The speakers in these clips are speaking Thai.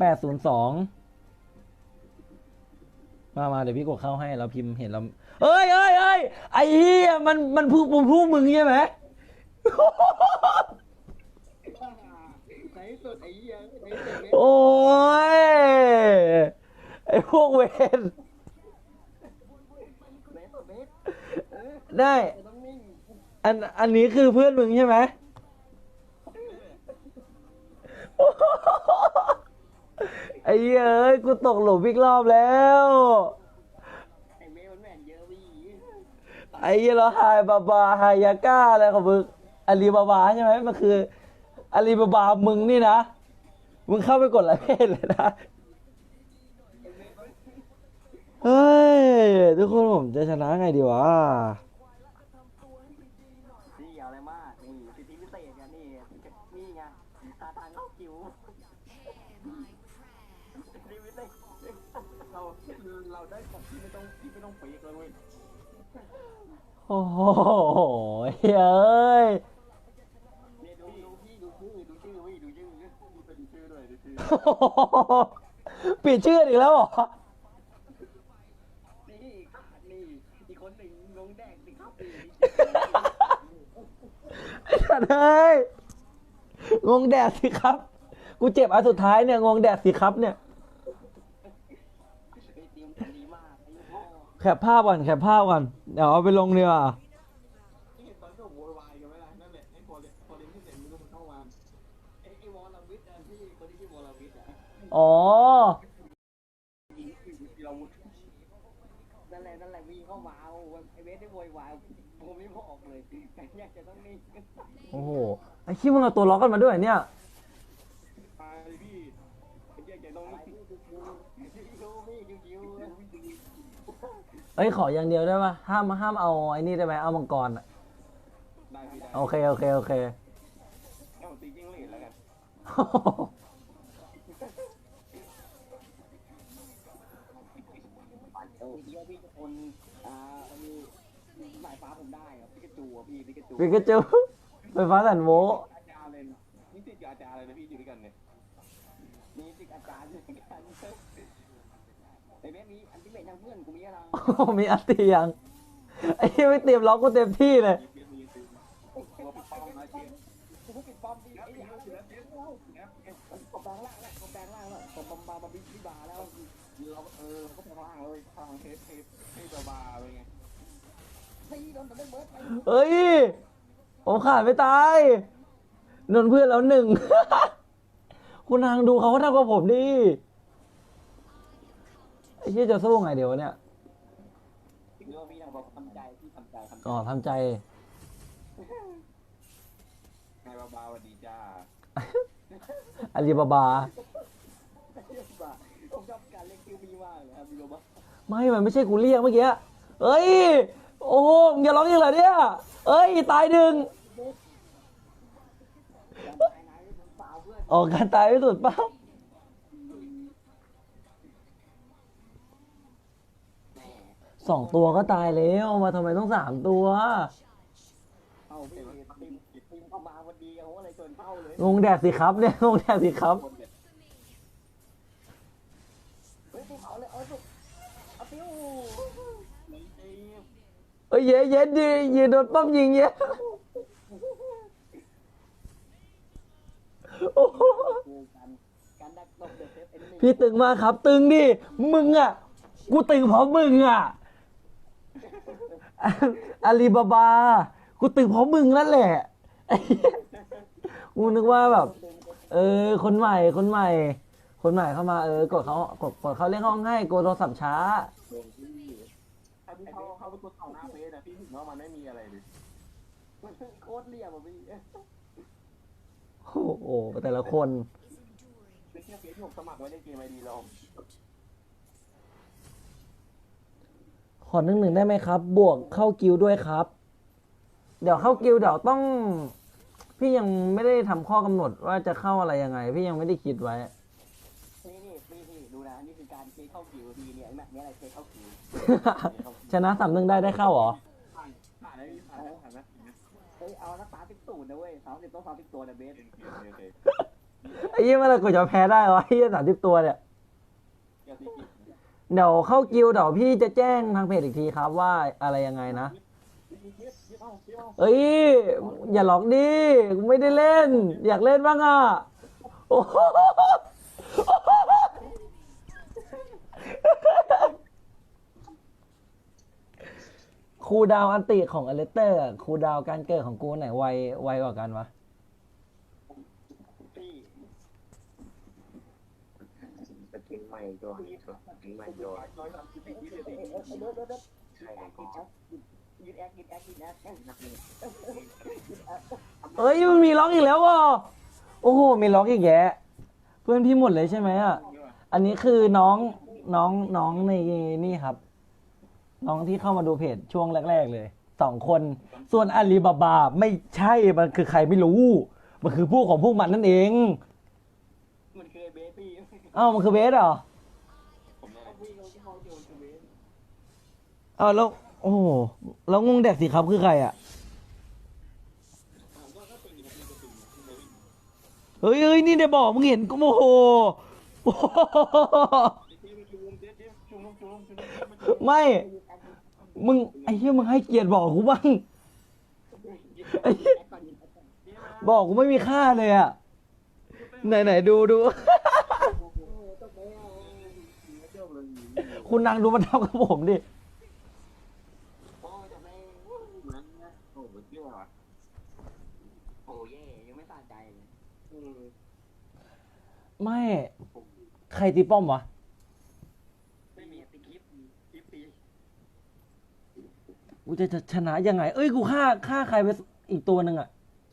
แปดศูนย์สองมามาเดี๋ยวพี่กดเข้าให้เราพิมพ์เห็นเราเอ้ยเอ้ยเอ้ยไอ้เหี้ยมันมันพูดมันพูดมึงใช่ไหมในที่สุดไอ้เหี้ยในที่สุดเนี่ยโอ้ย ไอ้พวกเวรในที่สุดเนี่ยเออได้ จะต้องนิ่งอันอันนี้คือเพื่อนมึงใช่ไหม ไอ้เหี้ยเอ้ยกูตกหลุมอีกรอบแล้ว ไอ้เมย์มันแม่นเยอะพี่ไอ้เหี้ยเราบาบาไฮยาก้าอะไรของมึงอาลีบาบาใช่ไหมมันคืออาลีบาบามึงนี่นะ มึงเข้าไปกดไลค์เพจเลยนะเฮ้ยทุกคนผมจะชนะไงดีวะ นี่เอาอะไรมากนี่สิทธิพิเศษไงนี่นี่ไงหาทางเข้าคิวสิทธิพิเศษ เราเราได้ของที่ไม่ต้องที่ไม่ต้องเฟกเลยเว้ยโอ้โหเฮ้ยเนี่ยดูดูพี่ดูชื่อดูชื่อพี่ดูชื่อดูเป็นชื่อด้วยดูชื่อปิดชื่ออีกแล้วเหรอนี่ขาดนี่อีกคนหนึ่งงงแดงสิครับไอ้สัตว์เฮ้ยงงแดดสิครับ กูเจ็บอันสุดท้ายเนี่ยงงแดดสิครับเนี่ย ไอ้ทีมดีมากไอ้พ่อ แคปภาพก่อนแคปภาพก่อนเดี๋ยวเอาไปลงดีกว่าที่เห็นตอนที่ผมโวยวายกันไหมล่ะนั่นแหละไอ้พอเล่นพอเล่นที่เสร็จมันก็มันเข้ามาไอ้ไอ้วอลลวิทย์อะที่คนที่ชื่อวอลลวิทย์อะอ๋อ ยิงคือเรานั่นแหละนั่นแหละวิ่งเข้ามาเอาไอ้เวสได้โวยวายผมไม่บอกเลยแต่อยากจะต้องนิ่ง โอ้โห ไอ้ขี้มึงเอาตัวล็อกกันมาด้วยเนี่ย อ้ยขออย่างเดียวได้ปะห้ามห้ามเอาไอ้นี่ได้ไหมเอามังกรอะๆได้พี่ได้โอเคโอเคโอเคเอาตีจิ้งหรีดแล้วกันโอ้พี่ว่าพี่จะคนอ่ามีสายฟ้าผมได้ครับพิกาจูอะพี่พิกาจูปิกาจูไฟฟ้าสันโวอาจารย์เลยนี่ติดกับอาจารย์เลยนะพี่อยู่ด้วยกันเนี่ยมีติดอาจารย์ด้วยกัน ไอ้แม่มีอันที่เมททางเพื่อนกูมีอะไรโอ้มีอัตติยังไอ้เหี้ยไม่เตรียมล็อกกูเต็มที่เลยตัวปิดปอมนะเชียร์กูปิดปอมดิไอ้ยาเสือเสือตบแบงล่างแล้วตบแบงล่างแล้วตบบอมบาบาบิบิบาแล้วเราเออเราก็แบงล่างเลยทางเทปเทปเทปบาไปไงนี่โดนแต่เบิร์ดเฮ้ยผมขาดไม่ตายนนเพื่อนแล้วหนึ่งคุณนางดูเขาเขาทำกับผมดิ เชี่ยจะสู้ไงเดี๋ยวะเนี่ยถึงว่าพี่ยังบอกทำใจพี่ทำใจทำใจอ๋อทำใจไงบาบาวันดีจ้าอาลีบาบา ผมชอบการเล่นคิวมีมากเลยครับพี่โรบะไม่ มันไม่ใช่กูเรียกเมื่อกี้ เอ้ย โอ้โหมึงอย่าร้องอย่างไรเนี่ย เอ้ย ตายหนึ่งการตายนายเป็นสาวเพื่อนออกการตายไม่สุดเปล่า สองตัวก็ตายแล้วมาทำไมต้องสามตัว เข้าพี่ทีมทีมเข้ามาพอดีเขาก็เลยชวนเข้าเลยงงแดดสิครับเนี่ยงงแดดสิครับเฮ้ยทีมเขาเลยเอาสุดเอาปิ้วนี่ทีมเอ้ยเย็นเย็นดียืนโดนปั๊มยิงเย็นโอ้โหดูกันการดักตบเดอะเซฟเอ็นพี่ตึงมากครับ ตึงดิมึงอะ กูตึงเพราะมึงอะ อาลีบาบา กูตึงเพราะมึงนั่นแหละไอ้เหี้ยกูนึกว่าแบบ เออ คนใหม่ คนใหม่ คนใหม่เข้ามา เออ กดเขากดกดเขาเรียกห้องให้กดโทรศัพท์ช้าไอ้พี่เขาเขาเป็นตัวเข่าหน้าเฟสอะพี่ถึงว่ามันไม่มีอะไรเลยมันโคตรเรียบอะพี่โอ้โห แต่ละคน เป็นแค่เฟสที่ผมสมัครไว้ในเกมไอดีเรา ขอหนึ่งหนึ่งได้ไหมครับ บวกเข้ากิวด้วยครับ เดี๋ยวเข้ากิวเดี๋ยวต้อง พี่ยังไม่ได้ทำข้อกำหนดว่าจะเข้าอะไรยังไง พี่ยังไม่ได้คิดไว้ นี่นี่พี่พี่ดูนะนี่คือการเช็คเข้าคิวทีเนี่ยไอ้แม็กเนี่ยอะไรเช็คเข้าคิวชนะสามหนึ่งได้ได้เข้าเหรอ ผ่านผ่านได้ผ่านได้ผ่านนะเฮ้ยเอานักสามสิบศูนย์นะเว้ยสามสิบต้องสามสิบตัวนะเบสไอ้เหี้ยเมื่อไหรกูจะแพ้ได้วะไอ้เหี้ยสามสิบตัวเนี่ยอย่าตีกิน เดี๋ยวเข้ากิวเดี๋ยวพี่จะแจ้งทางเพจอีกทีครับว่าอะไรยังไงนะ เอ้ย อย่าหลอกดิกูไม่ได้เล่น อยากเล่นบ้างอะโอ้โหครูดาวอันติของอเลสเตอร์ครูดาวการเกิดของกูไหนไวไวกว่ากันวะ พี่ สกินใหม่ตัวนี้สกินใหม่ตัวร้อยสามสิบสี่ยี่สิบสี่ใช่ก็ยืดแอคยืดแอคยืดแอคนักเรียนเอ้ยมันมีล็อกอีกแล้วอะโอ้โหมีล็อกอีกแยะ เพื่อนพี่หมดเลยใช่ไหมอะอันนี้คือน้องน้องน้องในนี่ครับ น้องที่เข้ามาดูเพจช่วงแรก ๆ เลยสองคน ส่วนอาลีบาบาไม่ใช่มันคือใครไม่รู้ มันคือพวกของพวกมันนั่นเอง เอ้ามันคือเบสเหรอผมเลยพี่เขาที่เขาโยนคือเบสเอ้าแล้วโอ้โหแล้วงงแดกสิครับคือใครอะเฮ้ยเฮ้ยนี่ได้บอกมึงเห็นก็โมโหไม่ มึงไอ้เหี้ยมึงให้เกียรติบอกกูบ้างบอกกูไม่มีค่าเลยอะ ไหนไหนดูดู คุณนางดูมันทำกับผมดิ โอ้จะไม่เหมือนนะโอ้โหเชื่อว่ะโอ้เย่ยังไม่สะใจเลยอืมไม่ ใครตีป้อมวะ ไม่มีติคลิปคลิปตีกูจะชนะยังไง เอ้ย กูฆ่าฆ่าใครไปอีกตัวหนึ่งอะ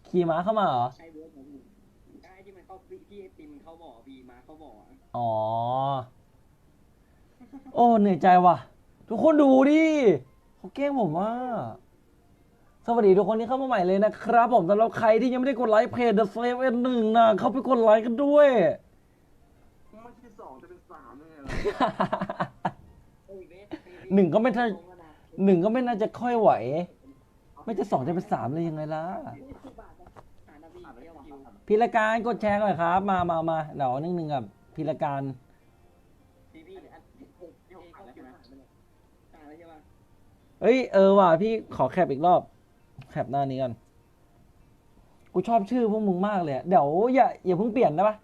ขี่ม้าเข้ามาเหรอ ใช่เบสผมใช่ที่มันเข้าที่ติมเขาบอกบีมาเขาบอกอ๋อ โอ้เหนื่อยใจว่ะ ทุกคนดูดิเขาแกล้งผมว่า สวัสดีทุกคนที่เข้ามาใหม่เลยนะครับ ผมสำหรับใครที่ยังไม่ได้กดไลค์เพจ The Slave N หนึ่งนะ เข้าไปกดไลค์กันด้วย ไม่ใช่สองจะเป็นสามเลยหนึ่งก็ไม่ทันหนึ่งก็ไม่น่าจะค่อยไหว ไม่จะสองจะเป็นสามเลยยังไงล่ะ พิรการกดแชร์หน่อยครับ มามามาเดี๋ยวนึงหนึ่งกับพิรการ พี่พี่อันที่หกผ่านแล้วใช่ไหมผ่านแล้วใช่ไหม เอ้ยเออว่ะพี่ขอแคปอีกรอบ แคปหน้านี้กันกูชอบชื่อพวกมึงมากเลยอะเดี๋ยวอย่าอย่าเพิ่งเปลี่ยนได้ปะ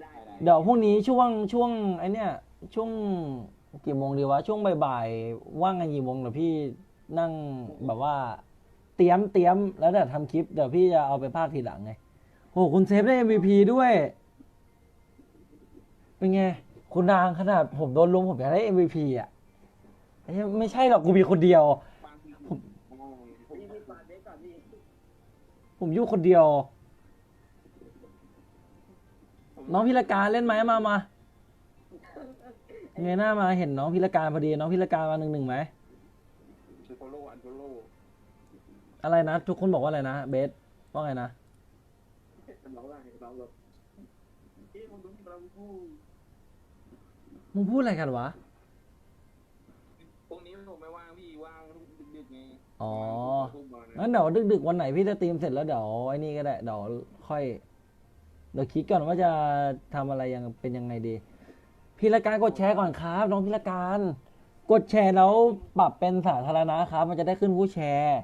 ได้ได้เดี๋ยวพรุ่งนี้ช่วงช่วงไอเนี้ยช่วงกี่โมงดีวะช่วงบ่ายๆว่างกันกี่โมงเดี๋ยวพี่นั่งแบบว่า เตรียมเตรียมแล้วเดี๋ยวทำคลิปเดี๋ยวพี่จะเอาไปภาคทีหลังไงโหคุณเซฟได้ MVP ด้วย เป็นไง คุณนางขนาดผมโดนลุมผมอยากได้ MVP อะ ไอ้เหี้ยไม่ใช่หรอกกูมีคนเดียว ผมอยู่คนเดียว น้องพิรการเล่นไหมมามาเงยหน้ามาเห็นน้องพิรการพอดี น้องพิรการมาหนึ่งหนึ่งไหมโคโลอันโคโลอะไรนะ ทุกคนบอกว่าอะไรนะเบสว่าไงนะเราได้เราแบบพี่ผมดูเราพูดมึงพูดอะไรกันวะ อ๋องั้นเดี๋ยวดึกๆวันไหนพี่จะตีมเสร็จแล้วเดี๋ยวไอ้นี่ก็ได้เดี๋ยวค่อยเดี๋ยวคิดก่อนว่าจะทำอะไรยังเป็นยังไงดีพิรการกดแชร์ก่อนครับ น้องพิรการ กดแชร์แล้วปรับเป็นสาธารณะครับ มันจะได้ขึ้นผู้แชร์